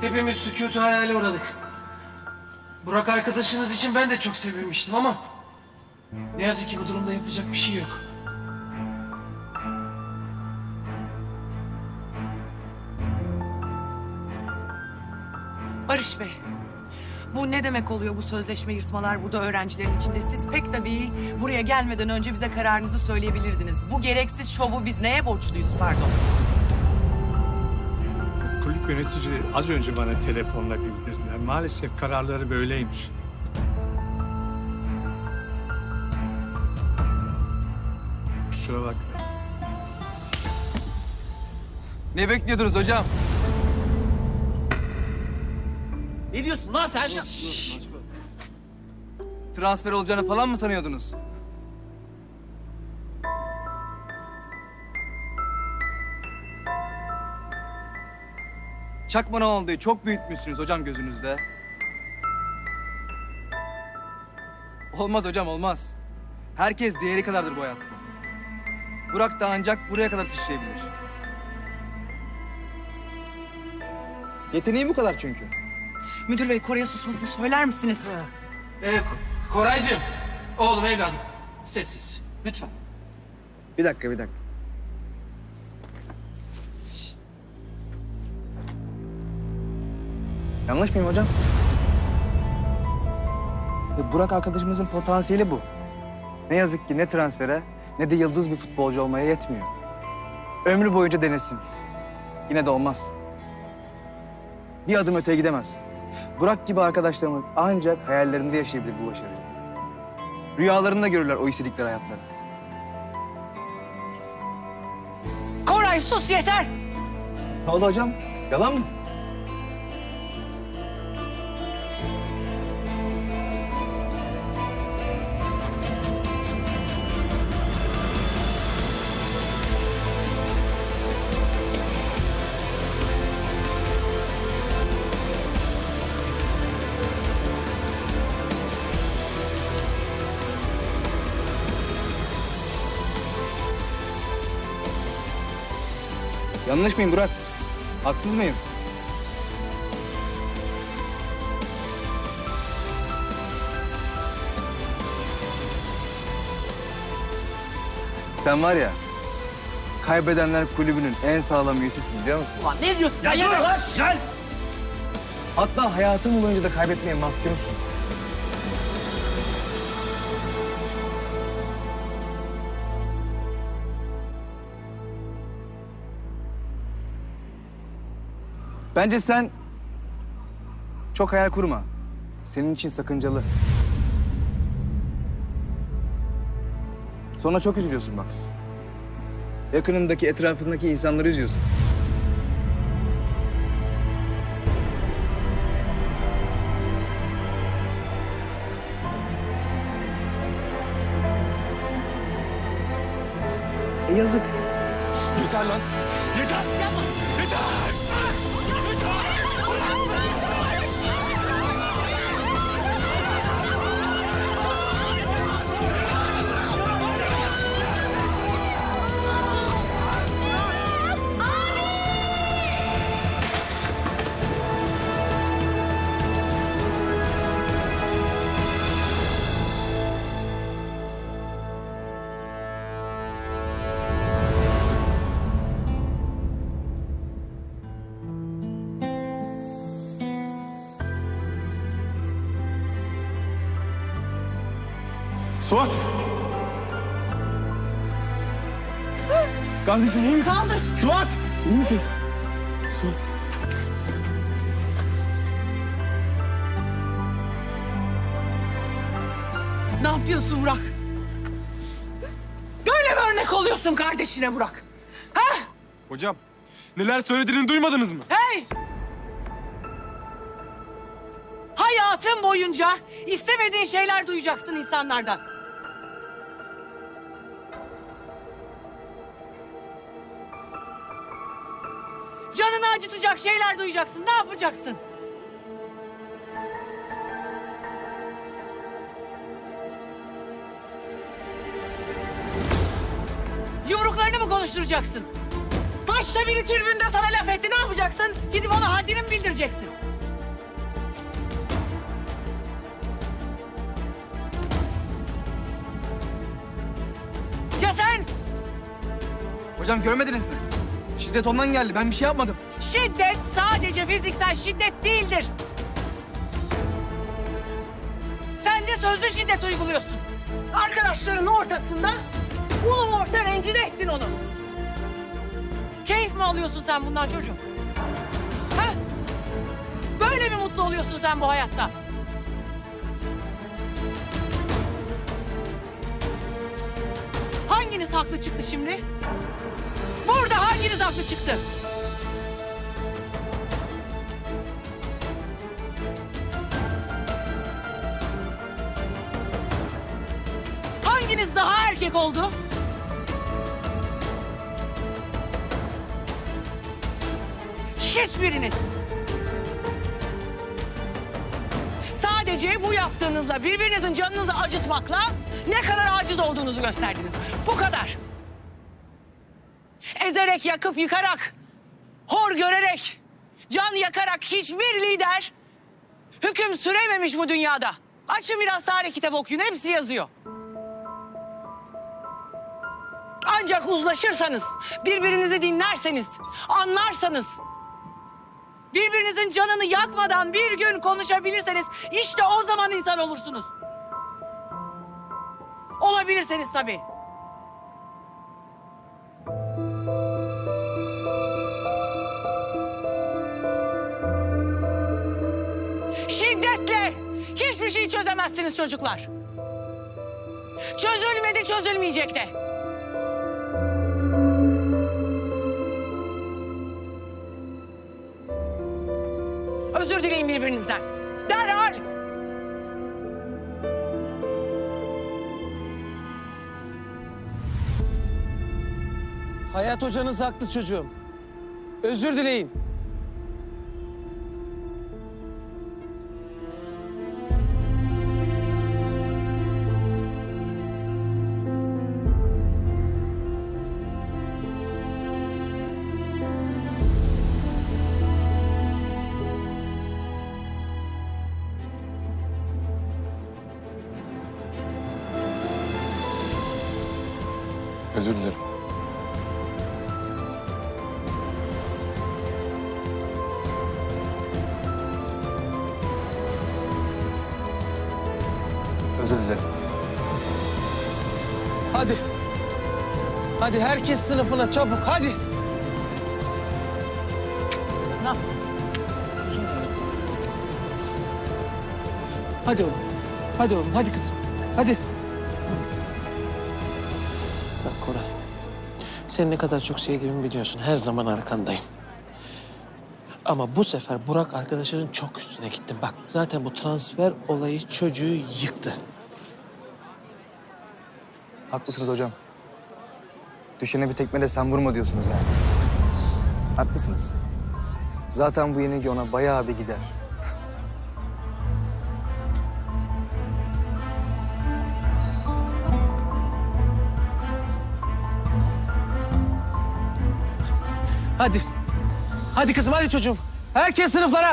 Hepimiz sükutu hayale uğradık. Burak arkadaşınız için ben de çok sevinmiştim ama... Ne yazık ki bu durumda yapacak bir şey yok. Barış Bey, bu ne demek oluyor bu sözleşme yırtmalar burada öğrencilerin içinde? Siz pek tabii buraya gelmeden önce bize kararınızı söyleyebilirdiniz. Bu gereksiz şovu biz neye borçluyuz pardon? Yönetici az önce bana telefonla bildirdiler. Maalesef kararları böyleymiş. Kusura bakma. Ne bekliyordunuz hocam? Ne diyorsun lan sen? Transfer olacağını falan mı sanıyordunuz? Çakman olduyu çok büyütmüşsünüz hocam gözünüzde. Olmaz hocam olmaz. Herkes diğeri kadardır bu hayatta. Burak da ancak buraya kadar sıçrayabilir. Yeteneği bu kadar çünkü. Müdür bey Kore'ye susmasını söyler misiniz? Ee, Ko- Koraycığım, oğlum evladım, sessiz. Lütfen. Bir dakika, bir dakika. Yanlış mıyım hocam? E, Burak arkadaşımızın potansiyeli bu. Ne yazık ki ne transfere ne de yıldız bir futbolcu olmaya yetmiyor. Ömrü boyunca denesin. Yine de olmaz. Bir adım öteye gidemez. Burak gibi arkadaşlarımız ancak hayallerinde yaşayabilir bu başarıyı. Rüyalarında görürler o istedikleri hayatları. Koray sus yeter! Ne oldu hocam? Yalan mı? Yanlış mıyım Burak? Haksız mıyım? Sen var ya, kaybedenler kulübünün en sağlam üyesisin biliyor musun? Lan ne diyorsun sen ya? Lan gel. Hatta hayatın boyunca da kaybetmeye mahkumsun. Bence sen çok hayal kurma. Senin için sakıncalı. Sonra çok üzülüyorsun bak. Yakınındaki, etrafındaki insanları üzüyorsun. E yazık. Yeter lan! Yeter! Yeter! Suat! Kardeşim iyi misin? Kaldır! Suat! İyi misin? Suat. Ne yapıyorsun Burak? Böyle mi örnek oluyorsun kardeşine Burak? Ha? Hocam, neler söylediğini duymadınız mı? Hey! Hayatın boyunca istemediğin şeyler duyacaksın insanlardan. Canını acıtacak şeyler duyacaksın. Ne yapacaksın? Yumruklarını mı konuşturacaksın? Maçta biri tribünde sana laf etti. Ne yapacaksın? Gidip ona haddini mi bildireceksin? Hocam görmediniz mi? Şiddet ondan geldi. Ben bir şey yapmadım. Şiddet sadece fiziksel şiddet değildir. Sen de sözlü şiddet uyguluyorsun. Arkadaşlarının ortasında ulu orta rencide ettin onu. Keyif mi alıyorsun sen bundan çocuğum? Ha? Böyle mi mutlu oluyorsun sen bu hayatta? Hanginiz haklı çıktı şimdi? Burada hanginiz haklı çıktı? Hanginiz daha erkek oldu? Hiçbiriniz. Sadece bu yaptığınızla birbirinizin canınızı acıtmakla ne kadar aciz olduğunuzu gösterdiniz. Bu kadar. Ezerek, yakıp yıkarak, hor görerek, can yakarak hiçbir lider hüküm sürememiş bu dünyada. Açın biraz tarih kitabı okuyun, hepsi yazıyor. Ancak uzlaşırsanız, birbirinizi dinlerseniz, anlarsanız, birbirinizin canını yakmadan bir gün konuşabilirseniz işte o zaman insan olursunuz. Olabilirseniz tabii. Hiçbir şeyi çözemezsiniz çocuklar. Çözülmedi, çözülmeyecek de. Özür dileyin birbirinizden. Derhal. Hayat hocanız haklı çocuğum. Özür dileyin. Hadi herkes sınıfına çabuk hadi. Ne Hadi oğlum. Hadi oğlum hadi kızım. Hadi. Bak Koray. Seni ne kadar çok sevdiğimi biliyorsun. Her zaman arkandayım. Ama bu sefer Burak arkadaşının çok üstüne gittim. Bak zaten bu transfer olayı çocuğu yıktı. Haklısınız hocam. Düşene bir tekme de sen vurma diyorsunuz yani. Haklısınız. Zaten bu yenilgi ona bayağı bir gider. Hadi. Hadi kızım hadi çocuğum. Herkes sınıflara.